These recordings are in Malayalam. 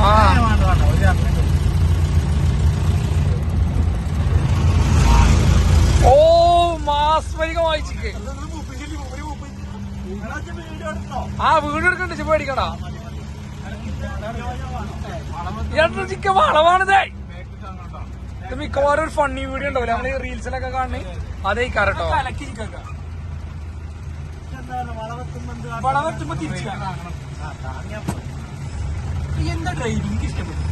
ആ ഓ വീഡിയോ എടുത്തോ ആ വീട് എടുക്കണ്ട ചിപ്പ പേടിക്കണ്ട എത്ര ചിക്കൻ വളവാണിതേ ഇത് മിക്കവാറും ഒരു ഫണ്ണി വീഡിയോ ഉണ്ടാവില്ല? നമ്മൾ റീൽസിലൊക്കെ കാണണേ അതേ കാരട്ടോ. വളവെത്തുമ്പോ തിരിച്ചു എന്താ ഡ്രൈവിംഗ് ഇഷ്ടപ്പെട്ടു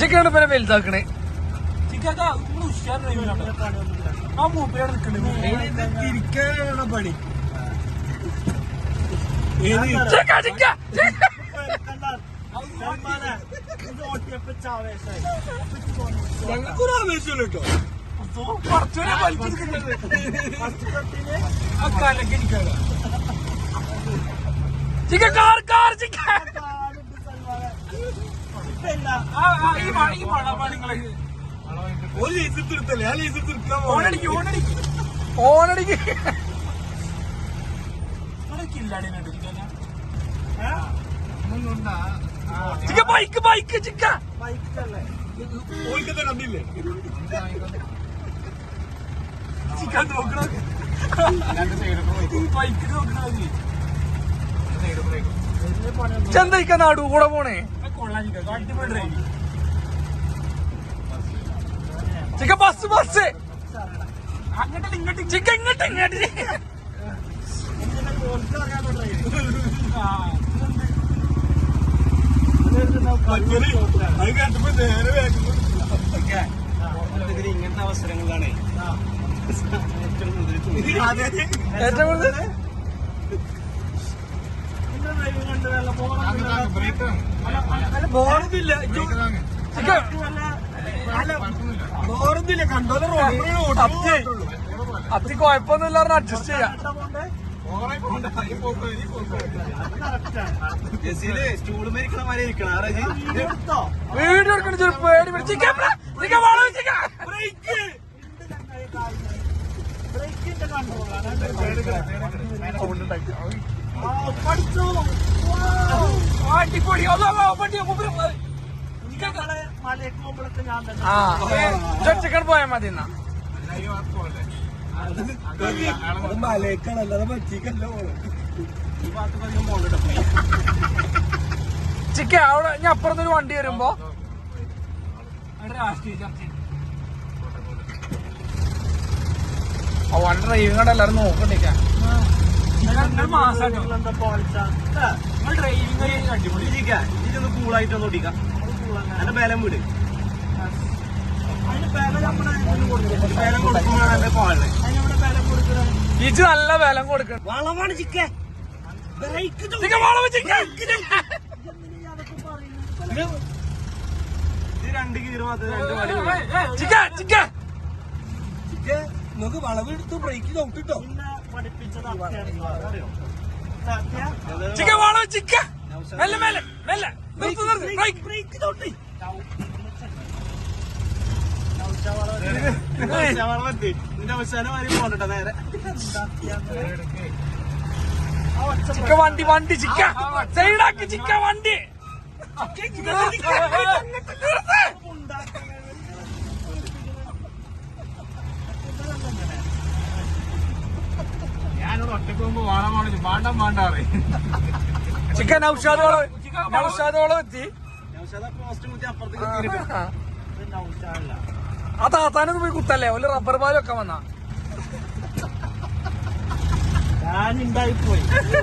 ചിക്കനാണ് പിന്നെ വലുതാക്കണേ. ആ മൂപ്പയാണ് നിൽക്കണ്ടേ. തിരിക്കാനാണ് പണി. ഞങ്ങൾക്കൊരു ആവേശം കേട്ടോ. കുറച്ചുകൂടെ വലിച്ചെടുക്കുന്നുണ്ട്. കാർ കാർ ചിക്ക. ആ, ആ, ഈ മ- ഈ വളവാണിങ്ങൾ ഒരു ലൈസൻസ് എടുത്തല്ലേ. ആ ലൈസൻസ് എടുക്കാൻ ഓണടിക്ക് ഓണടിക്ക്. ഓണടിക്ക്. ചിക്ക ബൈക്ക് ബൈക്ക് ചിക്ക. ബൈക്കല്ലേ? കണ്ടില്ലേ? ചിക്ക നോക്കണോ? ബൈക്ക് നോക്കണോ ചെന്തയ്ക്ക നാടു? കൂടെ പോണേ. ചിക്ക ബസ് ബസ് ചിക്ക ഇങ്ങോട്ട് ഇങ്ങോട്ട് ഇങ്ങനത്തെ അവസരങ്ങളാണ് ഏറ്റവും കൂടുതൽ ചിക്ക ബോറൊന്നുമില്ല കണ്ടോലെ റോഡ് അത്തി അത്തി കുഴപ്പമൊന്നുമില്ല അഡ്ജസ്റ്റ് ചെയ്യാം വീഡിയോ എടുക്കണ ചെറു പേടി പിടിച്ച് ചിക്ക അതോ വണ്ടി ആ പോയാ മതി എന്നാ. ചിക്ക അവിടെ ഞാൻ അപ്പുറത്തൊരു വണ്ടി വരുമ്പോ? രാഷ്ട്രീയ ചർച്ച ആ വണ്ടി ഡ്രൈവിംഗ് കണ്ട എല്ലാരും നോക്കണ്ടേക്കാ ഡ്രൈവിംഗ് അടിപൊളി. ഇതൊന്ന് കൂളായിട്ട് ഒന്ന് ഓടിക്കാം. അതിന്റെ ബലം വിട് ഇജ് നല്ല ബലം കൊടുക്കണം. വളമാണ് ചിക്കൻ രണ്ട് കീറും അത് രണ്ട് വടി ചിക്ക ചിക്ക. നമുക്ക് വളവെടുത്ത് ബ്രേക്ക് നോക്കിട്ടോ ചിക്ക വാളോ ചിക്ക മെല്ലെ മെല്ലെ മെല്ലെ നിർത്ത് നിർത്ത് ബ്രേക്ക് നിന്റെ തൊട്ടി ചിക്ക വണ്ടി വണ്ടി ചിക്ക സൈഡാക്കി ചിക്ക വണ്ടി ഞാനോട് ഒറ്റയ്ക്ക് പോകുമ്പോ വാളമാണ് വാണ്ടാൻ വാണ്ടാറേ ചിക്ക നൗഷാദോളം നൗഷാദോളം എത്തി ആ. താത്താനൊന്നും പോയി കുത്തല്ലേ? ഒരു റബ്ബർ പാലൊക്കെ വന്നാ. ഞാൻ ഉണ്ടായിപ്പോയി